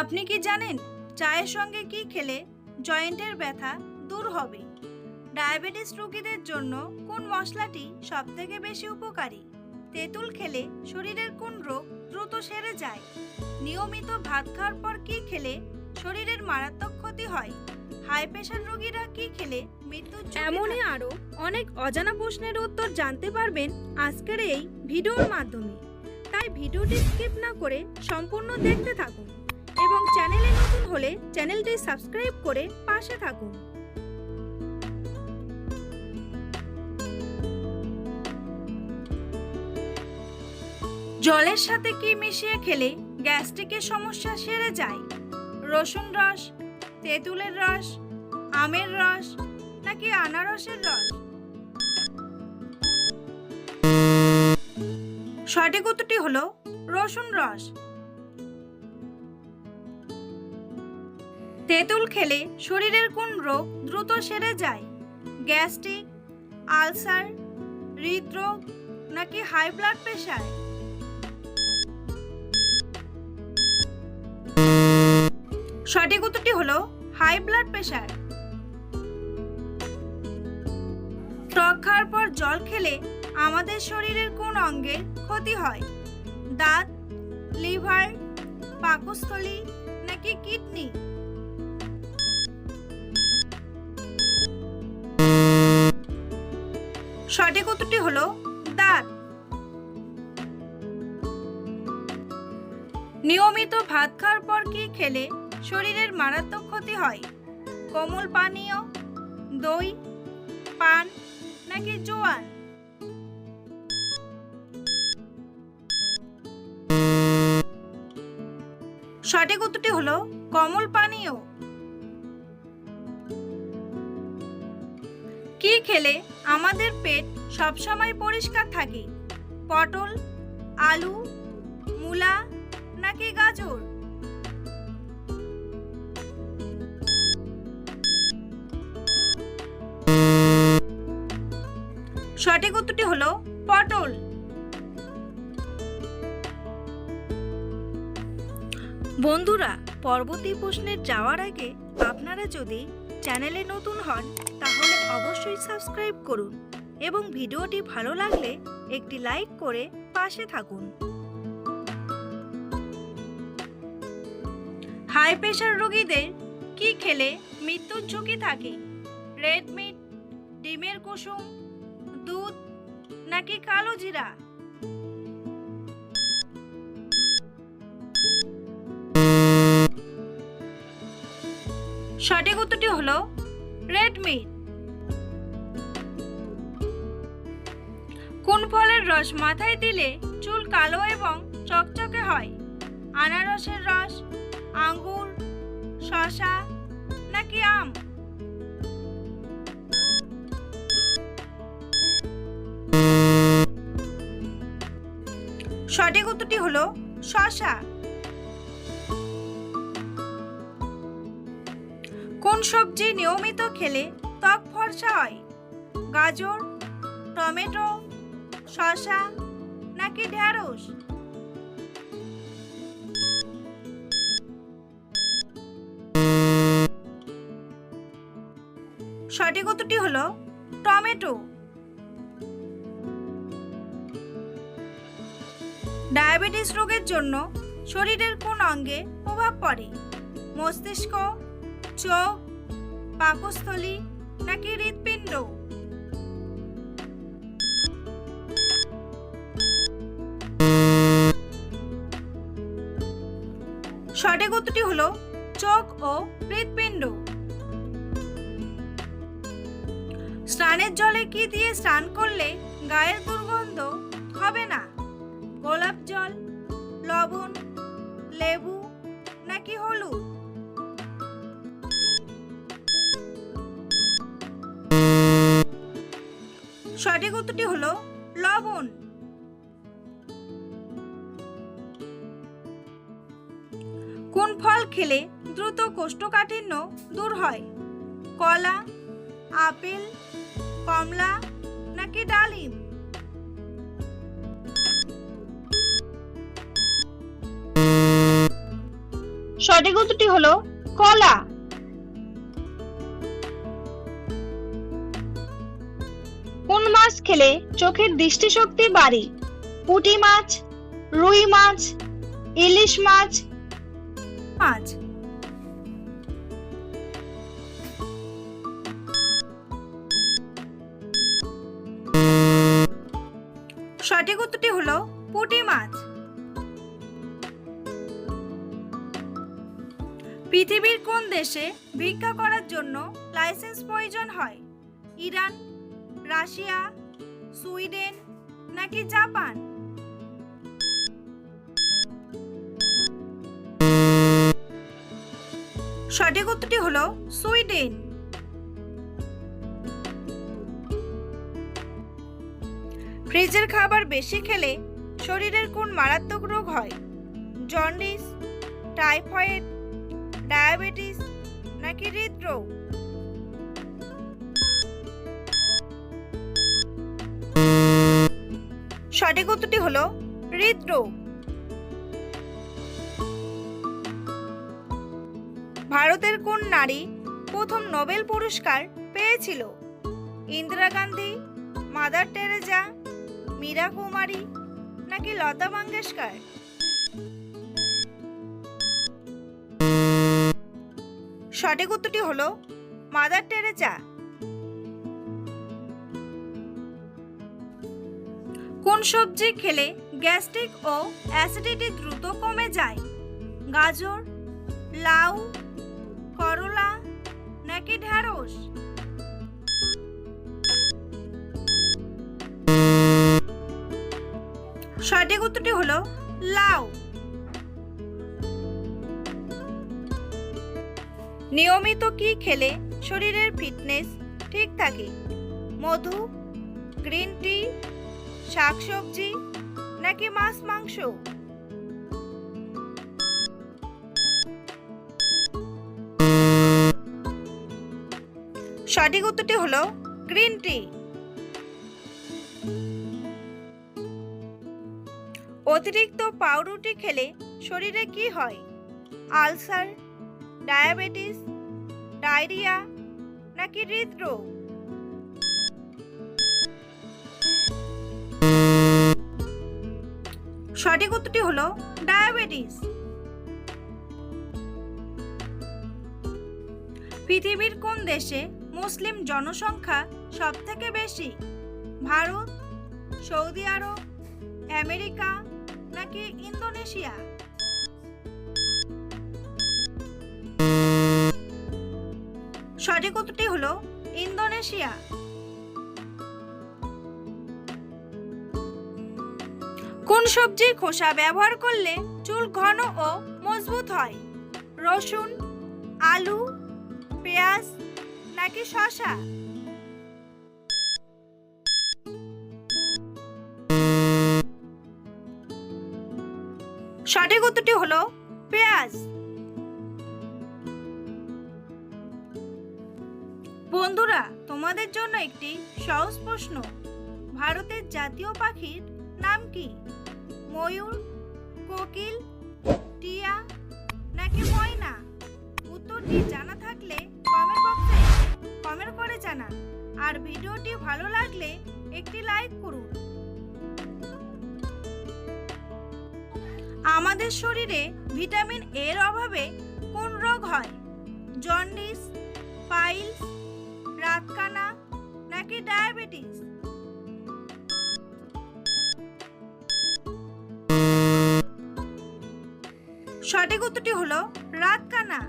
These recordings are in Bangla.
আপনি কি জানেন চায়ের সঙ্গে কি খেলে জয়েন্টের ব্যথা দূর হবে? ডায়াবেটিস রোগীদের জন্য কোন মশলাটি সবথেকে বেশি উপকারী? তেঁতুল খেলে শরীরের কোন রোগ দ্রুত সেরে যায়? নিয়মিত ভাত খাওয়ার পর কি খেলে শরীরের মারাত্মক ক্ষতি হয়? হাই প্রেশার রোগীরা কি খেলে মৃত্যুর এমনই আরও অনেক অজানা প্রশ্নের উত্তর জানতে পারবেন আজকের এই ভিডিওর মাধ্যমে। তাই ভিডিওটি স্কিপ না করে সম্পূর্ণ দেখতে থাকুন। এবং চ্যানেলে নতুন হলে চ্যানেলটি সাবস্ক্রাইব করে পাশে থাকুন। জলের সাথে কি মিশিয়ে খেলে গ্যাস্ট্রিকের সমস্যা সেরে যায়? রসুন রস, তেঁতুলের রস, আমের রস নাকি আনারসের রস? সঠিক উত্তরটি হলো রসুন রস। তেঁতুল খেলে শরীরের কোন রোগ দ্রুত সেরে যায়? গ্যাস্ট্রিক, আলসার, হৃদরোগ নাকি হাই ব্লাড প্রেশার? সঠিক উত্তরটি হলো হাই ব্লাড প্রেশার। টক খাওয়ার পর জল খেলে আমাদের শরীরের কোন অঙ্গের ক্ষতি হয়? দাঁত, লিভার, পাকস্থলী নাকি কিডনি? সঠিক উত্তরটি হলো দাঁত নিয়মিত ভাত খাওয়ার পর কি খেলে শরীরের মারাত্মক ক্ষতি হয়? কোমল পানীয়, দই, পান নাকি জোয়ান সঠিক উত্তরটি হলো কমল পানীয়। কি খেলে আমাদের পেট সবসময় পরিষ্কার থাকে। পটল, আলু, মূলা, নাকি গাজর? সঠিক উত্তরটি হলো পটল। বন্ধুরা পরবর্তী প্রশ্নের যাওয়ার আগে আপনারা যদি চ্যানেলে নতুন হন, তাহলে অবশ্যই সাবস্ক্রাইব করুন এবং ভিডিওটি ভালো লাগলে একটি লাইক করে পাশে থাকুন। হাই প্রেশার রোগীদের কি খেলে মৃত্যুর ঝুঁকি থাকে? রেড মিট, ডিমের কুসুম, দুধ নাকি কালো জিরা? সঠিক উত্তরটি হলো রেড মিট। ফলের রস মাথায় দিলে চুল কালো এবং চকচকে হয়। আনারসের রস, আঙ্গুর, শসা নাকি আম? সঠিক উত্তরটি হলো শসা। কোন সবজি নিয়মিত খেলে ত্বক ফর্সা হয়? গাজর, টমেটো শসা নাকি ঢ্যাঁড়স সঠিক উত্তরটি হলো টমেটো। ডায়াবেটিস রোগের জন্য শরীরের কোন অঙ্গে প্রভাব পড়ে? মস্তিষ্ক, চোখ, পাকস্থলী নাকি হৃৎপিণ্ড? সঠিক উত্তরটি হলো চোখ ও হৃৎপিণ্ড। স্নানের জলে কি দিয়ে স্নান করলে গায়ের দুর্গন্ধ হবে না? গোলাপ জল, লবণ, লেবু নাকি হলুদ? সঠিক উত্তরটি হলো লবণ। খেলে দ্রুত কোষ্ঠকাঠিন্য দূর হয়। কলা, আপেল, কমলা নাকি ডালিম? সঠিক উত্তরটি হলো কলা। কোন মাছ খেলে চোখের দৃষ্টিশক্তি বাড়ে? পুঁটি মাছ, রুই মাছ, ইলিশ মাছ মাছ সঠিক উত্তরটি হলো পুঁটি মাছ। পৃথিবীর কোন দেশে ভিক্ষা করার জন্য লাইসেন্স প্রয়োজন হয়? ইরান, রাশিয়া, সুইডেন নাকি জাপান? সঠিক উত্তরটি হলো সুইডেন। ফ্রিজের খাবার বেশি খেলে শরীরের কোন মারাত্মক রোগ হয়? জন্ডিস, টাইফয়েড, ডায়াবেটিস নাকি হৃদরোগ? সঠিক উত্তরটি হলো হৃদরোগ। ভারতের কোন নারী প্রথম নোবেল পুরস্কার পেয়েছিল? ইন্দিরা গান্ধী, মাদার টেরেজা, মীরা কুমারী নাকি লতা মঙ্গেশকর? সঠিক উত্তরটি হলো মাদার টেরেজা। কোন সবজি খেলে গ্যাস্ট্রিক ও অ্যাসিডিটি দ্রুত কমে যায়? গাজর, লাউ সঠিক উত্তরটি হলো লাউ। নিয়মিত কি খেলে শরীরের ফিটনেস ঠিক থাকে? মধু, গ্রিন টি, শাকসবজি নাকি মাছ, মাংস? সঠিক উত্তরটি হলো গ্রিন টি। অতিরিক্ত পাউরুটি খেলে শরীরে কি হয়? আলসার, ডায়াবেটিস, ডায়রিয়া নাকি হৃদরোগ? সঠিক উত্তরটি হলো ডায়াবেটিস। পৃথিবীর কোন দেশে মুসলিম জনসংখ্যা সবথেকে বেশি? ভারত, সৌদি আরব, আমেরিকা নাকি ইন্দোনেশিয়া। সঠিক উত্তরটি হলো ইন্দোনেশিয়া। কোন সবজির খোসা ব্যবহার করলে চুল ঘন ও মজবুত হয়? রসুন, আলু, পেঁয়াজ নাকি শসা? সঠিক উত্তরটি হলো পেঁয়াজ। বন্ধুরা, তোমাদের জন্য একটি সহজ প্রশ্ন। ভারতের জাতীয় পাখির নাম কি? ময়ূর, কোকিল, টিয়া নাকি ময়না? উত্তরটি জানা থাকলে কমেন্ট বক্সে কমেন্ট করে জানান। আর ভিডিওটি ভালো লাগলে একটি লাইক করুন। আমাদের শরীরে ভিটামিন এর অভাবে কোন রোগ হয়? জন্ডিস, পাইলস, রাতকানা নাকি ডায়াবেটিস? সঠিক উত্তরটি হলো রাতকানা।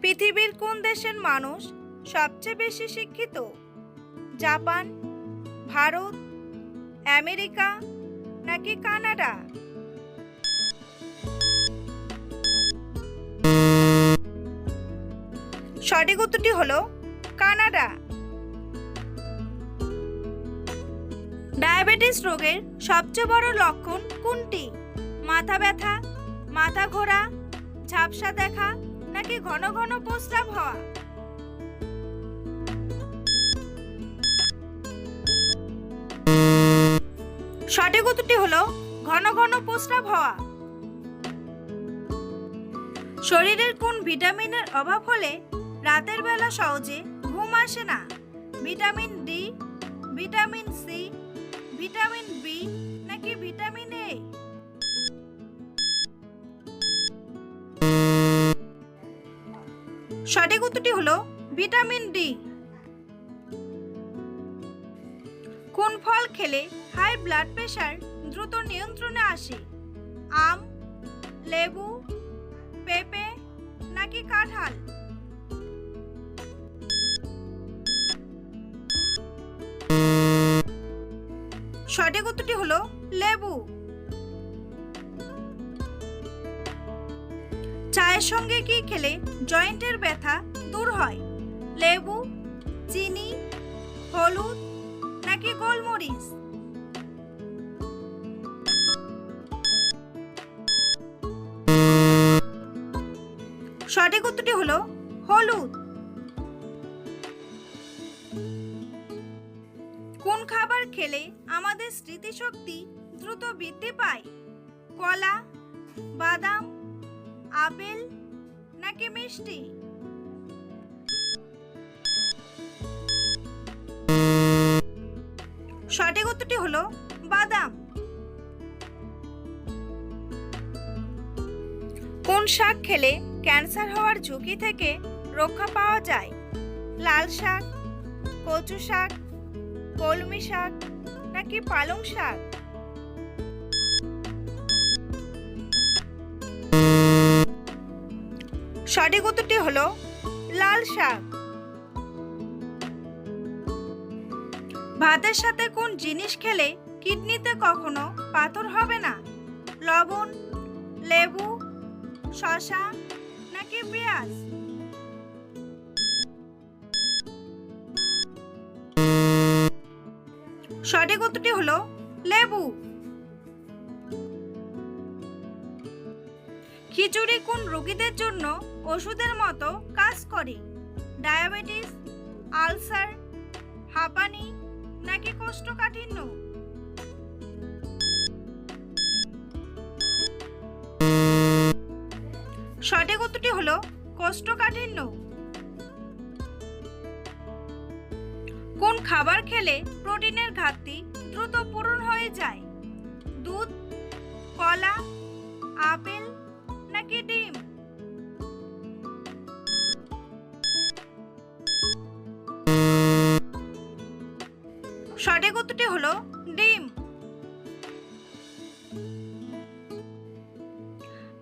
পৃথিবীর কোন দেশের মানুষ সবচেয়ে বেশি শিক্ষিত? জাপান, ভারত আমেরিকা নাকি কানাডা? সঠিক উত্তরটি হলো কানাডা। ডায়াবেটিস রোগের সবচেয়ে বড় লক্ষণ কোনটি? মাথা ব্যথা, মাথা ঘোরা, ঝাপসা দেখা নাকি ঘন ঘন প্রস্রাব হওয়া? সঠিক উত্তরটি হলো ঘন ঘন প্রস্রাব হওয়া। শরীরের কোন ভিটামিনের অভাব হলে রাতের বেলা সহজে ঘুম আসে না? Vitamin D vitamin C vitamin B নাকি ভিটামিন এ সঠিক উত্তরটি হলো ভিটামিন ডি কোন ফল খেলে হাই ব্লাড প্রেশার দ্রুত নিয়ন্ত্রণে আসে? আম, লেবু, পেঁপে নাকি কাঁঠাল? সঠিক উত্তরটি হলো লেবু। চায়ের সঙ্গে কি খেলে জয়েন্টের ব্যথা দূর হয়? লেবু, চিনি, হলুদ নাকি গোলমরিচ। সঠিক উত্তরটি হলো হলুদ। কোন খাবার খেলে আমাদের স্মৃতিশক্তি দ্রুত বৃদ্ধি পায়? কলা, বাদাম, আপেল নাকি মিষ্টি? সঠিক উত্তরটি হলো বাদাম। কোন শাক খেলে ক্যান্সার হওয়ার ঝুঁকি থেকে রক্ষা পাওয়া যায়? লাল শাক, কচু শাক, কলমি শাক নাকি পালং শাক? সঠিক উত্তরটি হলো লাল শাক। ভাতের সাথে কোন জিনিস খেলে কিডনিতে কখনো পাথর হবে না? লবণ, লেবু, শসা নাকি পেঁয়াজ? সঠিক উত্তরটি হলো লেবু। খিচুড়ি কোন রোগীদের জন্য ওষুধের মতো কাজ করে? ডায়াবেটিস, আলসার, হাঁপানি নাকি কোষ্ঠকাঠিন্য সঠিক উত্তরটি হলো কোষ্ঠকাঠিন্য কোন খাবার খেলে প্রোটিনের ঘাটতি দ্রুত পূরণ হয়ে যায়? দুধ, কলা, আপেল নাকি ডিম? সঠিক উত্তরটি হলো ডিম।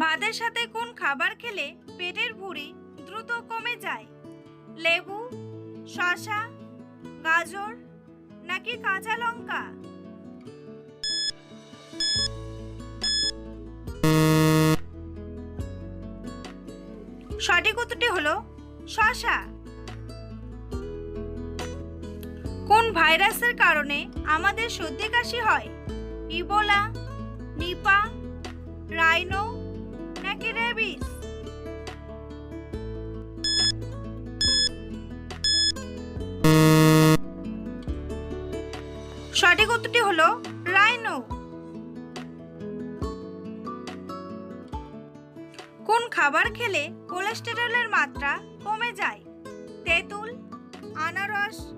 ভাতের সাথে কোন খাবার খেলে পেটের ভুঁড়ি দ্রুত কমে যায়? লেবু, শসা, গাজর নাকি কাঁচা লঙ্কা? সঠিক উত্তরটি হলো শসা। ভাইরাসের কারণে আমাদের সর্দি কাশি হয়। ইবোলা, নিপা, রাইনো, নাকি রেবিস? সঠিক উত্তরটি হলো রাইনো। কোন খাবার খেলে কোলেস্টেরলের মাত্রা কমে যায়? তেঁতুল, আনারস